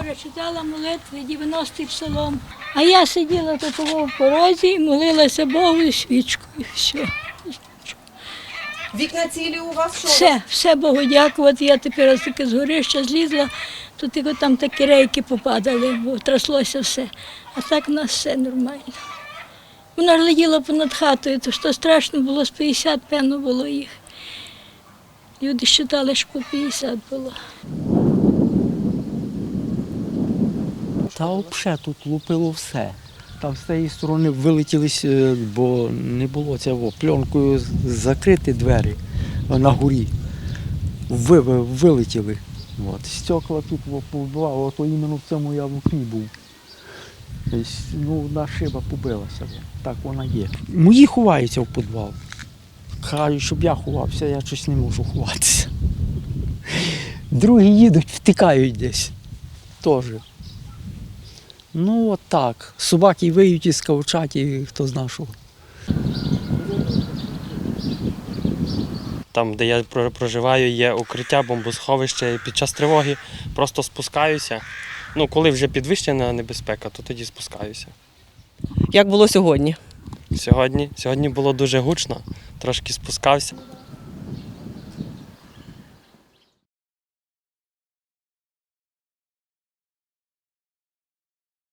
Боже, читала молитви, 90-й псалом. А я сиділа тут в порозі і молилася Богу і свічкою. Все. Вікна цілі у вас що? Все, все Богу дякувати. Я тепер ось таки з горища злізла, то тільки там такі рейки попадали, бо тряслося все. А так у нас все нормально. Вона ж летіла понад хатою, то що страшно було, з 50, певно, було їх. Люди вважали, що по 50 було. Та взагалі тут лупило все. Там з тієї сторони вилетілись, е, бо не було цього пленкою закриті двері на горі. Ви, ви- вилетіли. От. Стекла тут повбивало, ото іменно в цьому я в окні був. Ну, одна шиба побилася. Так вона є. Мої ховаються в підвал. Кажуть, щоб я ховався, я щось не можу ховатися. Другі їдуть, втикають десь. Теж. Ну, от так. Собаки виють і скавчать, і хто зна що. Там, де я проживаю, є укриття, бомбосховище. І Під час тривоги просто спускаюся. Ну, коли вже підвищена небезпека, то тоді спускаюся. Як було сьогодні? Сьогодні, сьогодні було дуже гучно, трошки спускався.